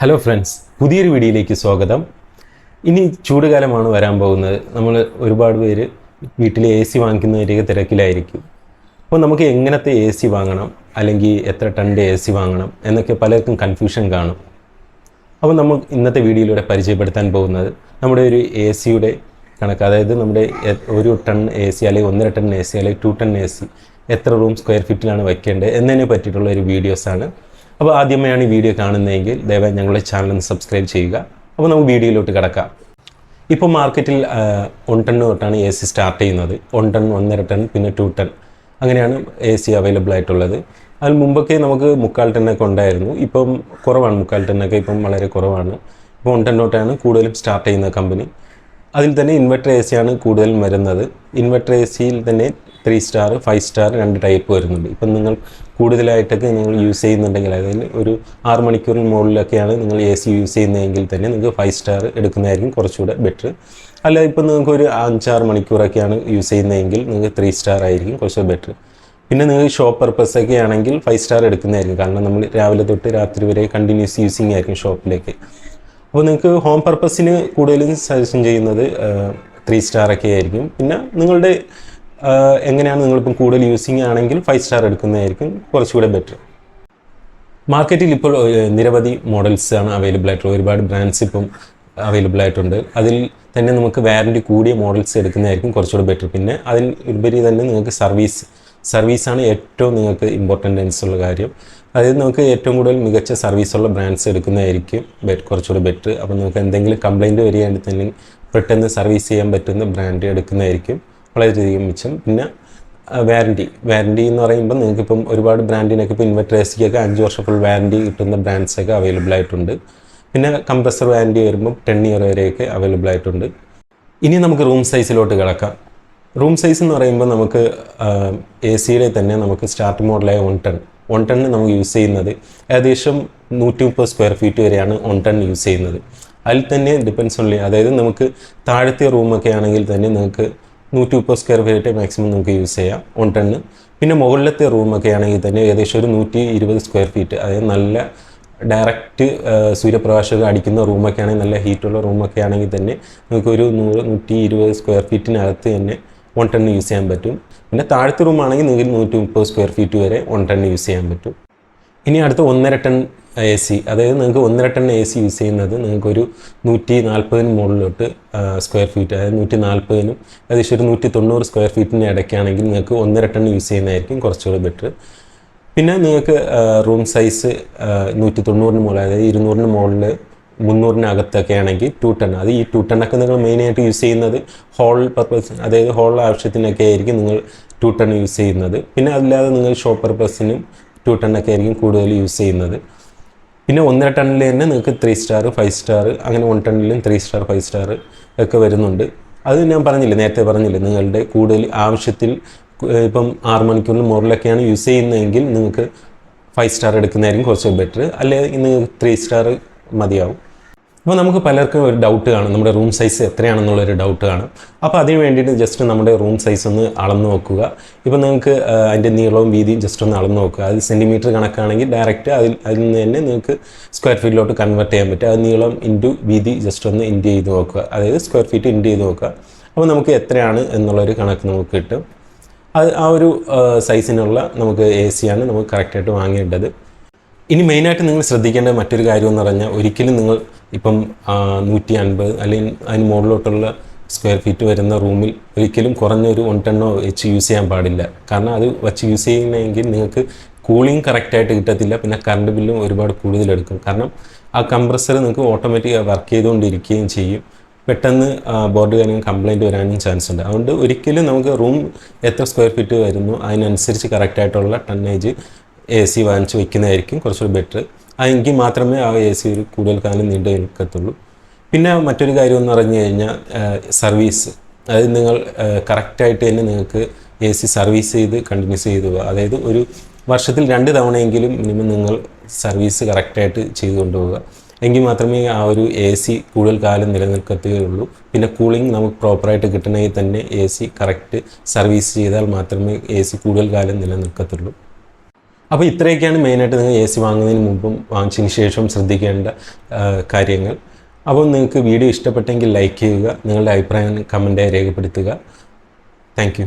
Hello friends പുതിയൊരു വീഡിയോയിലേക്ക് സ്വാഗതം. ഇനി ചൂടുകാലമാണ് വരാൻ പോകുന്നത്. നമ്മൾ ഒരുപാട് പേര് വീട്ടിൽ എ സി വാങ്ങിക്കുന്നതിന്റെയൊക്കെ തിരക്കിലായിരിക്കും. അപ്പോൾ നമുക്ക് എങ്ങനത്തെ എ സി വാങ്ങണം? അല്ലെങ്കിൽ എത്ര ടണ്ണിന്റെ എ സി വാങ്ങണം? എന്നൊക്കെ പലർക്കും കൺഫ്യൂഷൻ കാണും. അപ്പോൾ നമ്മൾ ഇന്നത്തെ വീഡിയോയിലൂടെ പരിചയപ്പെടുത്താൻ പോകുന്നത് നമ്മുടെ ഒരു എ സിയുടെ കണക്ക്. അതായത് നമ്മുടെ ഒരു ടൺ എ സി അല്ലെങ്കിൽ ഒന്നര ടൺ എ സി അല്ലെങ്കിൽ ടു ടൺ എ സി എത്ര റൂം സ്ക്വയർ ഫീറ്റിലാണ് വയ്ക്കേണ്ടത് എന്നതിനെ പറ്റിയിട്ടുള്ള ഒരു വീഡിയോസാണ് അപ്പോൾ ആദ്യമായാണ് ഈ വീഡിയോ കാണുന്നതെങ്കിൽ ദയവായി ഞങ്ങളുടെ ചാനൽ ഒന്ന് സബ്സ്ക്രൈബ് ചെയ്യുക. അപ്പോൾ നമുക്ക് വീഡിയോയിലോട്ട് കിടക്കാം. ഇപ്പോൾ മാർക്കറ്റിൽ വൺ ടൺ തൊട്ടാണ് എ സി സ്റ്റാർട്ട് ചെയ്യുന്നത്. വൺ ടൺ ഒന്നര ടൺ പിന്നെ ടു ടൺ അങ്ങനെയാണ് എ സി അവൈലബിൾ ആയിട്ടുള്ളത്. അതിന് മുമ്പൊക്കെ നമുക്ക് മുക്കാൽ ടണ്ണൊക്കെ ഉണ്ടായിരുന്നു. ഇപ്പം കുറവാണ് മുക്കാൽ ടണ്ണൊക്കെ ഇപ്പം വളരെ കുറവാണ്. ഇപ്പോൾ വൺ ടൺ തൊട്ടാണ് കൂടുതലും സ്റ്റാർട്ട് ചെയ്യുന്ന കമ്പനി അതിൽ തന്നെ ഇൻവെർട്ടർ എ സിയാണ് കൂടുതലും വരുന്നത്. ഇൻവെർട്ടർ എ സിയിൽ തന്നെ ത്രീ സ്റ്റാർ ഫൈവ് സ്റ്റാർ രണ്ട് ടൈപ്പ് വരുന്നുണ്ട്. ഇപ്പം നിങ്ങൾ കൂടുതലായിട്ടൊക്കെ നിങ്ങൾ യൂസ് ചെയ്യുന്നുണ്ടെങ്കിൽ അതായത് ഒരു ആറ് മണിക്കൂറിന് മുകളിലൊക്കെയാണ് നിങ്ങൾ എ സി യൂസ് ചെയ്യുന്നതെങ്കിൽ തന്നെ നിങ്ങൾക്ക് ഫൈവ് സ്റ്റാർ എടുക്കുന്നതായിരിക്കും കുറച്ചുകൂടെ ബെറ്റർ അല്ല ഇപ്പം നിങ്ങൾക്ക് ഒരു അഞ്ചാറ് മണിക്കൂറൊക്കെയാണ് യൂസ് ചെയ്യുന്നതെങ്കിൽ നിങ്ങൾക്ക് ത്രീ സ്റ്റാർ ആയിരിക്കും കുറച്ചുകൂടെ ബെറ്റർ പിന്നെ നിങ്ങൾ ഷോപ്പ് പർപ്പസ് ഒക്കെ ആണെങ്കിൽ ഫൈവ് സ്റ്റാർ എടുക്കുന്നതായിരിക്കും. കാരണം നമ്മൾ രാവിലെ തൊട്ട് രാത്രി വരെ കണ്ടിന്യൂസ് യൂസിങ് ആയിരിക്കും ഷോപ്പിലേക്ക് അപ്പോൾ നിങ്ങൾക്ക് ഹോം പർപ്പസിന് കൂടുതലും സജഷൻ ചെയ്യുന്നത് ത്രീ സ്റ്റാർ ഒക്കെ ആയിരിക്കും. പിന്നെ നിങ്ങളുടെ എങ്ങനെയാണ് നിങ്ങളിപ്പം കൂടുതൽ യൂസിങ് ആണെങ്കിൽ ഫൈവ് സ്റ്റാർ എടുക്കുന്നതായിരിക്കും കുറച്ചുകൂടെ ബെറ്റർ മാർക്കറ്റിൽ ഇപ്പോൾ നിരവധി മോഡൽസ് ആണ് അവൈലബിൾ ആയിട്ടുള്ള ഒരുപാട് ബ്രാൻഡ്സ് ഇപ്പം അവൈലബിൾ ആയിട്ടുണ്ട്. അതിൽ തന്നെ നമുക്ക് വാറന്റി കൂടിയ മോഡൽസ് എടുക്കുന്നതായിരിക്കും കുറച്ചുകൂടെ ബെറ്റർ പിന്നെ അതിൽ ഉപരി തന്നെ നിങ്ങൾക്ക് സർവീസ് സർവീസാണ് ഏറ്റവും നിങ്ങൾക്ക് ഇമ്പോർട്ടന്റ് ഉള്ള കാര്യം. അതായത് നമുക്ക് ഏറ്റവും കൂടുതൽ മികച്ച സർവീസുള്ള ബ്രാൻഡ്സ് എടുക്കുന്നതായിരിക്കും കുറച്ചുകൂടെ ബെറ്റർ അപ്പോൾ നിങ്ങൾക്ക് എന്തെങ്കിലും കംപ്ലയിന്റ് വരികയാണെങ്കിൽ തന്നെ പെട്ടെന്ന് സർവീസ് ചെയ്യാൻ പറ്റുന്ന ബ്രാൻഡ് എടുക്കുന്നതായിരിക്കും. വളരെയധികം മിച്ചം. പിന്നെ വാറണ്ടി വാറണ്ടി എന്ന് പറയുമ്പോൾ നിങ്ങൾക്ക് ഇപ്പം ഒരുപാട് ബ്രാൻഡിനൊക്കെ ഇപ്പോൾ ഇൻവെർട്ടർ എ സിക്കൊക്കെ അഞ്ച് വർഷം ഫുൾ വാറണ്ടി കിട്ടുന്ന ബ്രാൻഡ്സ് ഒക്കെ അവൈലബിൾ ആയിട്ടുണ്ട്. പിന്നെ കംപ്രസർ വാറണ്ടി വരുമ്പോൾ ടെൻ ഇയർ വരെയൊക്കെ അവൈലബിൾ ആയിട്ടുണ്ട്. ഇനി നമുക്ക് റൂം സൈസിലോട്ട് കിടക്കാം. റൂം സൈസ് എന്ന് പറയുമ്പോൾ നമുക്ക് എ സിയുടെ തന്നെ നമുക്ക് സ്റ്റാർട്ട് മോഡലായ വൺ ടൺ വൺ ടണ്ണ് നമുക്ക് യൂസ് ചെയ്യുന്നത് ഏകദേശം നൂറ്റി മുപ്പത് സ്ക്വയർ ഫീറ്റ് വരെയാണ് വൺ ടൺ യൂസ് ചെയ്യുന്നത്. അതിൽ തന്നെ ഡിപ്പെൻസ് ഓൺലി അതായത് നമുക്ക് താഴത്തെ റൂമൊക്കെ ആണെങ്കിൽ തന്നെ നിങ്ങൾക്ക് നൂറ്റി മുപ്പത് സ്ക്വയർ ഫീറ്റ് മാക്സിമം നമുക്ക് യൂസ് ചെയ്യാം. വൺ ടണ്ണ് പിന്നെ മുകളിലത്തെ റൂമൊക്കെ ആണെങ്കിൽ തന്നെ ഏകദേശം ഒരു നൂറ്റി ഇരുപത് സ്ക്വയർ ഫീറ്റ് അതായത് നല്ല ഡയറക്റ്റ് സൂര്യപ്രകാശമൊക്കെ അടിക്കുന്ന റൂമൊക്കെ ആണെങ്കിൽ നല്ല ഹീറ്റുള്ള റൂമൊക്കെ ആണെങ്കിൽ തന്നെ നമുക്ക് ഒരു നൂറ് നൂറ്റി ഇരുപത് സ്ക്വയർ ഫീറ്റിനകത്ത് തന്നെ വൺ ടണ്ണ് യൂസ് ചെയ്യാൻ പറ്റും. പിന്നെ താഴത്തെ റൂമാണെങ്കിൽ നിങ്ങൾക്ക് നൂറ്റി മുപ്പത് സ്ക്വയർ ഫീറ്റ് വരെ വൺ ടണ്ണ് യൂസ് ചെയ്യാൻ പറ്റും. ഇനി അടുത്ത ഒന്നര ടൺ എ സി അതായത് നിങ്ങൾക്ക് ഒന്നര ടൺ എ സി യൂസ് ചെയ്യുന്നത് നിങ്ങൾക്കൊരു നൂറ്റി നാൽപ്പതിന് മുകളിലോട്ട് സ്ക്വയർ ഫീറ്റ് അതായത് നൂറ്റി നാൽപ്പതിനും ഏകദേശം ഒരു നൂറ്റി തൊണ്ണൂറ് സ്ക്വയർ ഫീറ്റിന് ഇടയ്ക്കാണെങ്കിൽ നിങ്ങൾക്ക് ഒന്നര ടൺ യൂസ് ചെയ്യുന്നതായിരിക്കും കുറച്ചുകൂടി ബെറ്റർ പിന്നെ നിങ്ങൾക്ക് റൂം സൈസ് നൂറ്റി തൊണ്ണൂറിന് മുകളിൽ അതായത് ഇരുന്നൂറിന് മുകളിൽ മുന്നൂറിനകത്തൊക്കെ ആണെങ്കിൽ ടു ടൺ അത് ഈ ടു ടണ്ണൊക്കെ നിങ്ങൾ മെയിനായിട്ട് യൂസ് ചെയ്യുന്നത് ഹോൾ പർപ്പസ് അതായത് ഹോൾ ആവശ്യത്തിനൊക്കെ ആയിരിക്കും നിങ്ങൾ ടു ടൺ യൂസ് ചെയ്യുന്നത്. പിന്നെ അല്ലാതെ നിങ്ങൾ ഷോപ്പർ പർപ്പസിനും ടു ടണ്ണൊക്കെ ആയിരിക്കും കൂടുതൽ യൂസ് ചെയ്യുന്നത്. പിന്നെ ഒന്നര ടണ്ണിൽ തന്നെ നിങ്ങൾക്ക് ത്രീ സ്റ്റാർ ഫൈവ് സ്റ്റാർ അങ്ങനെ വൺ ടണ്ണിലും ത്രീ സ്റ്റാർ ഫൈവ് സ്റ്റാർ ഒക്കെ വരുന്നുണ്ട്. അത് ഞാൻ പറഞ്ഞില്ലേ നേരത്തെ പറഞ്ഞില്ലേ നിങ്ങളുടെ കൂടുതൽ ആവശ്യത്തിൽ ഇപ്പം ആറ് മണിക്കൂറിന് മുകളിലൊക്കെയാണ് യൂസ് ചെയ്യുന്നതെങ്കിൽ നിങ്ങൾക്ക് ഫൈവ് സ്റ്റാർ എടുക്കുന്നതായിരിക്കും കുറച്ച് ബെറ്റർ അല്ലെങ്കിൽ നിങ്ങൾക്ക് ത്രീ സ്റ്റാർ മതിയാവും. അപ്പോൾ നമുക്ക് പലർക്കും ഒരു ഡൗട്ട് കാണും. നമ്മുടെ റൂം സൈസ് എത്രയാണെന്നുള്ളൊരു ഡൗട്ട് കാണും. അപ്പോൾ അതിന് വേണ്ടിയിട്ട് ജസ്റ്റ് നമ്മുടെ റൂം സൈസ് ഒന്ന് അളന്ന് നോക്കുക. ഇപ്പോൾ നിങ്ങൾക്ക് അതിന്റെ നീളവും വീതിയും ജസ്റ്റ് ഒന്ന് അളന്ന് നോക്കുക. അത് സെന്റിമീറ്റർ കണക്കാണെങ്കിൽ ഡയറക്റ്റ് അതിൽ അതിൽ നിന്ന് തന്നെ നിങ്ങൾക്ക് സ്ക്വയർ ഫീറ്റിലോട്ട് കൺവേർട്ട് ചെയ്യാൻ പറ്റും. അത് നീളം ഇന്റു വീതി ജസ്റ്റ് ഒന്ന് ഇന്റു ചെയ്ത് നോക്കുക. അതായത് സ്ക്വയർ ഫീറ്റ് ഇന്റു ചെയ്ത് നോക്കുക. അപ്പോൾ നമുക്ക് എത്രയാണ് എന്നുള്ളൊരു കണക്ക് നമുക്ക് കിട്ടും. അത് ആ ഒരു സൈസിനുള്ള നമുക്ക് എ സിയാണ് നമുക്ക് കറക്റ്റായിട്ട് വാങ്ങേണ്ടത്. ഇനി മെയിനായിട്ട് നിങ്ങൾ ശ്രദ്ധിക്കേണ്ട മറ്റൊരു കാര്യം എന്ന് പറഞ്ഞാൽ ഒരിക്കലും നിങ്ങൾ ഇപ്പം നൂറ്റി അൻപത് അല്ലെങ്കിൽ അതിന് മുകളിലോട്ടുള്ള സ്ക്വയർ ഫീറ്റ് വരുന്ന റൂമിൽ ഒരിക്കലും കുറഞ്ഞൊരു വൺ ടെണ്ണോ വെച്ച് യൂസ് ചെയ്യാൻ പാടില്ല. കാരണം അത് വെച്ച് യൂസ് ചെയ്യുന്നെങ്കിൽ നിങ്ങൾക്ക് കൂളിംഗ് കറക്റ്റായിട്ട് കിട്ടത്തില്ല. പിന്നെ കറണ്ട് ബില്ലും ഒരുപാട് കൂടുതലെടുക്കും കാരണം ആ കംപ്രസർ നിങ്ങൾക്ക് ഓട്ടോമാറ്റിക് വർക്ക് ചെയ്തുകൊണ്ടിരിക്കുകയും ചെയ്യും. പെട്ടെന്ന് ബോർഡ് കാര്യങ്ങൾ കംപ്ലൈന്റ് വരാനും ചാൻസ് ഉണ്ട്. അതുകൊണ്ട് ഒരിക്കലും നമുക്ക് റൂം എത്ര സ്ക്വയർ ഫീറ്റ് വരുന്നു അതിനനുസരിച്ച് കറക്റ്റായിട്ടുള്ള ടണ്ണേജ് എ സി വാങ്ങിച്ച് വയ്ക്കുന്നതായിരിക്കും കുറച്ചുകൂടി ബെറ്റർ അതെങ്കിൽ മാത്രമേ ആ എ സി ഒരു കൂടുതൽ കാലം നീണ്ടു നിൽക്കത്തുള്ളൂ. പിന്നെ മറ്റൊരു കാര്യം എന്ന് പറഞ്ഞു കഴിഞ്ഞാൽ സർവീസ് അതായത് നിങ്ങൾ കറക്റ്റായിട്ട് തന്നെ നിങ്ങൾക്ക് എ സി സർവീസ് ചെയ്ത് കണ്ടിന്യൂസ് ചെയ്ത് പോവുക. അതായത് ഒരു വർഷത്തിൽ രണ്ട് തവണയെങ്കിലും മിനിമം നിങ്ങൾ സർവീസ് കറക്റ്റായിട്ട് ചെയ്തു കൊണ്ടുപോവുക. എങ്കിൽ മാത്രമേ ആ ഒരു എ സി കൂടുതൽ കാലം നിലനിൽക്കത്തുകയുള്ളൂ പിന്നെ കൂളിംഗ് നമുക്ക് പ്രോപ്പറായിട്ട് കിട്ടണമെങ്കിൽ തന്നെ എ സി കറക്റ്റ് സർവീസ് ചെയ്താൽ മാത്രമേ എ സി കൂടുതൽ കാലം നിലനിൽക്കത്തുള്ളൂ. അപ്പോൾ ഇത്രയൊക്കെയാണ് മെയിനായിട്ട് നിങ്ങൾ എ സി വാങ്ങുന്നതിന് മുമ്പും വാങ്ങിച്ചതിന് ശേഷം ശ്രദ്ധിക്കേണ്ട കാര്യങ്ങൾ. അപ്പോൾ നിങ്ങൾക്ക് വീഡിയോ ഇഷ്ടപ്പെട്ടെങ്കിൽ ലൈക്ക് ചെയ്യുക നിങ്ങളുടെ അഭിപ്രായം കമന്റായി രേഖപ്പെടുത്തുക. താങ്ക്